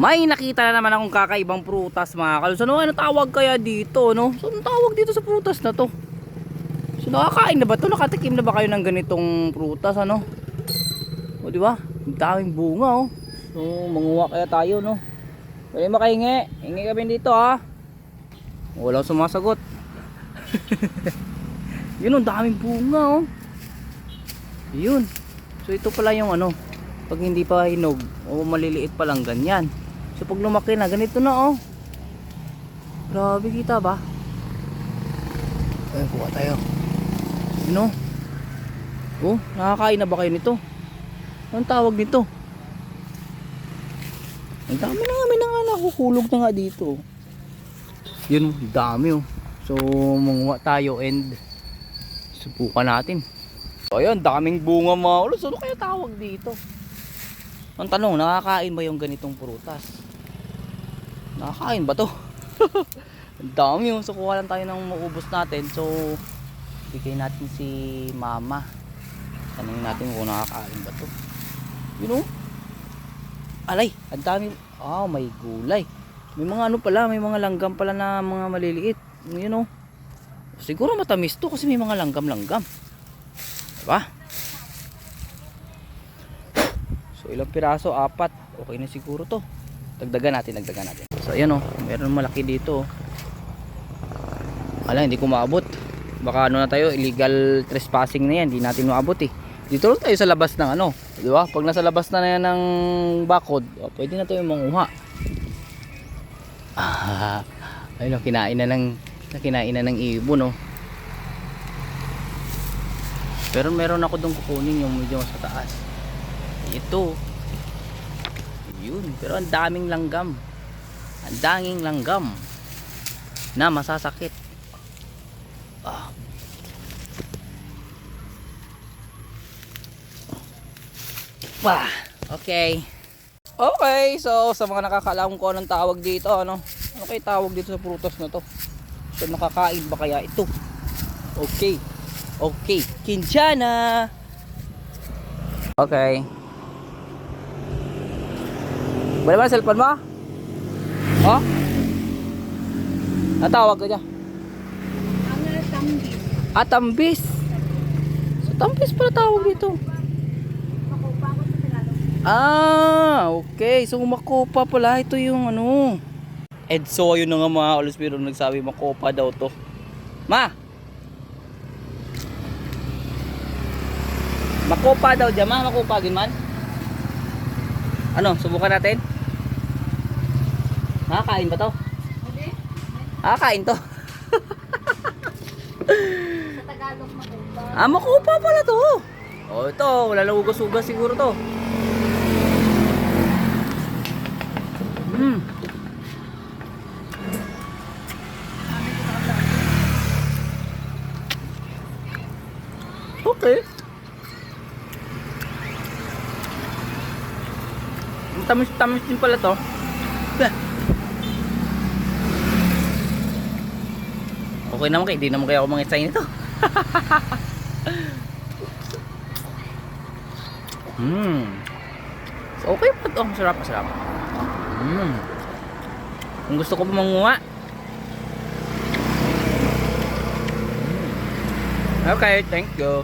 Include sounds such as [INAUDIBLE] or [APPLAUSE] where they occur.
May nakita na naman akong kakaibang prutas mga kalus. Ano, ano tawag kaya dito, no? So, ano tawag dito sa prutas na to? So, nakakain na ba to? Nakatikim na ba kayo ng ganitong prutas, ano? O, di ba? Ang daming bunga, oh. So, manguha kaya tayo, no? Pwede makahingi. Hingi kami dito, ha? Walang sumasagot. [LAUGHS] Yun, ang daming bunga, oh. Yun. So, ito pala yung ano, pag hindi pa hinog o maliliit pa lang ganyan so pag lumaki na ganito na oh. Grabe kita ba? Ayun kuha tayo. Ano oh. Nakakain na ba kayo nito? Anong tawag nito? Ang dami na nga may nga nakukulog na nga dito. Yun oh, dami oh. So manguha tayo and subukan natin. So, ayun, daming bunga mga ulos. Ano kaya tawag dito? Ang tanong, nakakain ba yung ganitong prutas? Nakakain ba to? [LAUGHS] Ang dami yung so kuha lang tayo ng maubos natin. So, bigay natin si mama. Tanong natin kung nakakain ba to. You know? Alay, ang dami. Oh, may gulay. May mga ano pala, may mga langgam pala na mga maliliit. You know? Siguro matamis to kasi may mga langgam-langgam. Diba? So ilang piraso? Apat. Okay na siguro to. Dagdagan natin, dagdagan natin. So ayan oh, meron malaki dito. oh. Wala, hindi ko maabot. Baka ano na tayo, illegal trespassing na yan. Hindi natin maabot eh. Dito lang tayo sa labas ng ano. Di ba? Pag nasa labas na, na yan ng bakod, oh, pwede na tayo manguha. Ah, ayun oh, kinain na ng kinain na ng ibon oh. Pero meron ako dong kukunin yung medyo sa taas. Ito. Yun. Pero ang daming langgam. Ang danging langgam. Na masasakit. Ah. Wah. Okay. Okay. So, sa mga nakakaalam ko anong tawag dito, ano? Ano kaya tawag dito sa prutas na to? So, nakakain ba kaya ito? Okay. Okay, Kinchana. Okay. Wala ba cellphone mo? Oh? Natawag ka niya? Ah, tambis. So, tambis pala tawag dito. Ah, okay. So, makopa pala. Ito yung ano. Edso, yun na nga mga kaluspiro nagsabi makopa daw to. Ma! Makopa daw dyan, ma. Makopa man. Ano, subukan natin? Nakakain ba to? Nakakain to. Sa Tagalog makupa. Ah, makupa pala to. Oh, ito, wala lang ugas-ugas siguro to. Hmm. Okay. Tamis-tamis din pala to. Bah. Okay naman kayo, di naman kaya ako mga nito. [LAUGHS] Hmm. So, okay pa to. Masarap, masarap. Hmm. Kung gusto ko manguha. Hmm. Okay, thank you.